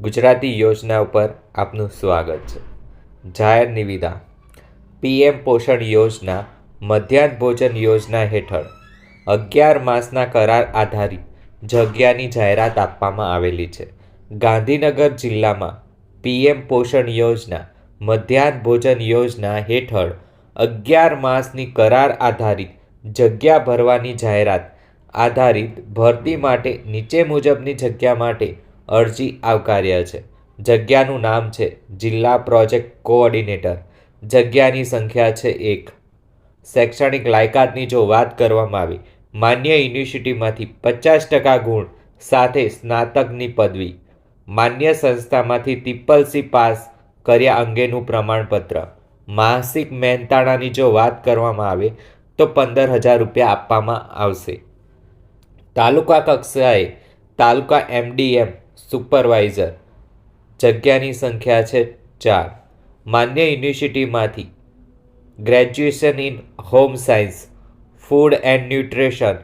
ગુજરાતી યોજના ઉપર આપનું સ્વાગત છે. જાહેર નિવિદા. પીએમ પોષણ યોજના, મધ્યાહન ભોજન યોજના હેઠળ અગિયાર માસના કરાર આધારિત જગ્યાની જાહેરાત આપવામાં આવેલી છે. ગાંધીનગર જિલ્લામાં પીએમ પોષણ યોજના, મધ્યાહન ભોજન યોજના હેઠળ અગિયાર માસની કરાર આધારિત જગ્યા ભરવાની જાહેરાત આધારિત ભરતી માટે નીચે મુજબની જગ્યા માટે અરજી આવકાર્ય છે. જગ્યાનું નામ છે જિલ્લા પ્રોજેક્ટ કોઓર્ડિનેટર. જગ્યાની સંખ્યા છે એક. શૈક્ષણિક લાયકાતની જો વાત કરવામાં આવે, માન્ય યુનિવર્સિટીમાંથી પચાસ ટકા ગુણ સાથે સ્નાતકની પદવી. માન્ય સંસ્થામાંથી ત્રિપલ પાસ કર્યા અંગેનું પ્રમાણપત્ર. માસિક મહેનતાણાની જો વાત કરવામાં આવે, તો પંદર હજાર રૂપિયા આપવામાં આવશે. તાલુકા કક્ષાએ તાલુકા એમડીએમ સુપરવાઇઝર. જગ્યાની સંખ્યા છે ચાર. માન્ય યુનિવર્સિટીમાંથી graduation in home science, food and nutrition,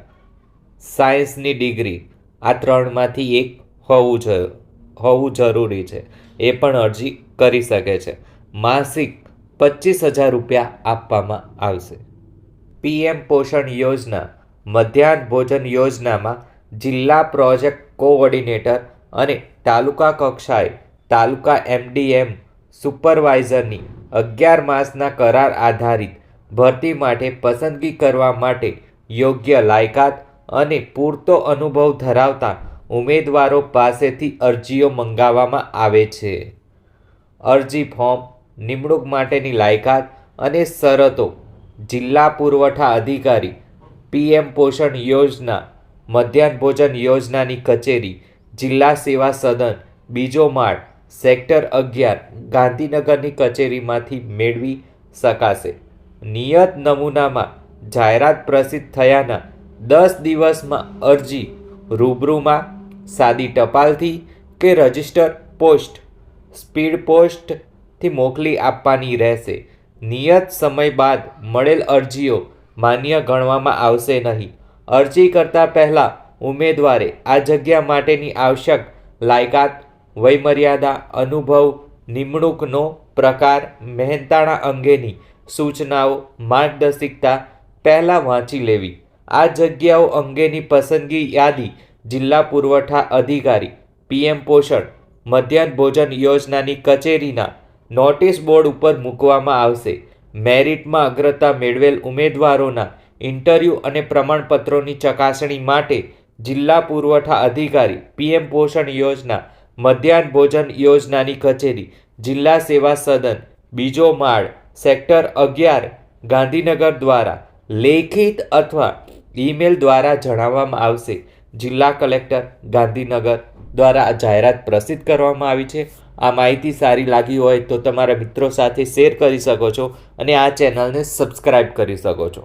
સાયન્સની ડિગ્રી. આ ત્રણમાંથી એક હોવું જ, હોવું જરૂરી છે. એ પણ અરજી કરી શકે છે. માસિક પચીસ હજાર રૂપિયા આપવામાં આવશે. પીએમ પોષણ યોજના, મધ્યાહન ભોજન યોજનામાં જિલ્લા પ્રોજેક્ટ કોઓર્ડિનેટર અને તાલુકા કક્ષાએ તાલુકા એમડીએમ સુપરવાઇઝરની અગિયાર માસના કરાર આધારિત ભરતી માટે પસંદગી કરવા માટે યોગ્ય લાયકાત અને પૂરતો અનુભવ ધરાવતા ઉમેદવારો પાસેથી અરજીઓ મંગાવવામાં આવે છે. અરજી ફોર્મ, નિમણૂક માટેની લાયકાત અને શરતો, જિલ્લા પુરવઠા અધિકારી, પીએમ પોષણ યોજના, મધ્યાહન ભોજન યોજનાની કચેરી જિલ્લા સેવા સદન, બીજો માળ, સેક્ટર અગિયાર, ગાંધીનગરની કચેરીમાંથી મેળવી શકાશે. નિયત નમૂનામાં જાહેરાત પ્રસિદ્ધ થયાના દસ દિવસમાં અરજી રૂબરૂમાં સાદી ટપાલથી કે રજિસ્ટર પોસ્ટ, સ્પીડ પોસ્ટથી મોકલી આપવાની રહેશે. નિયત સમય બાદ મળેલ અરજીઓ માન્ય ગણવામાં આવશે નહીં. અરજી કરતાં પહેલાં ઉમેદવારે આ જગ્યા માટેની આવશ્યક લાયકાત, વયમર્યાદા, અનુભવ, નિમણૂકનો પ્રકાર, મહેનતાણા અંગેની સૂચનાઓ, માર્ગદર્શિકતા પહેલાં વાંચી લેવી. આ જગ્યાઓ અંગેની પસંદગી યાદી જિલ્લા પુરવઠા અધિકારી, પીએમ પોષણ, મધ્યાહન ભોજન યોજનાની કચેરીના નોટિસ બોર્ડ ઉપર મૂકવામાં આવશે. મેરિટમાં અગ્રતા મેળવેલ ઉમેદવારોના ઇન્ટરવ્યૂ અને પ્રમાણપત્રોની ચકાસણી માટે જિલ્લા પુરવઠા અધિકારી પીએમ પોષણ યોજના, મધ્યાહન ભોજન યોજનાની કચેરી, જિલ્લા સેવા સદન, બીજો માળ, સેક્ટર અગિયાર, ગાંધીનગર દ્વારા લેખિત અથવા ઈમેલ દ્વારા જણાવવામાં આવશે. જિલ્લા કલેક્ટર ગાંધીનગર દ્વારા જાહેરાત પ્રસિદ્ધ કરવામાં આવી છે. આ માહિતી સારી લાગી હોય તો તમારા મિત્રો સાથે શેર કરી શકો છો અને આ ચેનલને સબસ્ક્રાઈબ કરી શકો છો.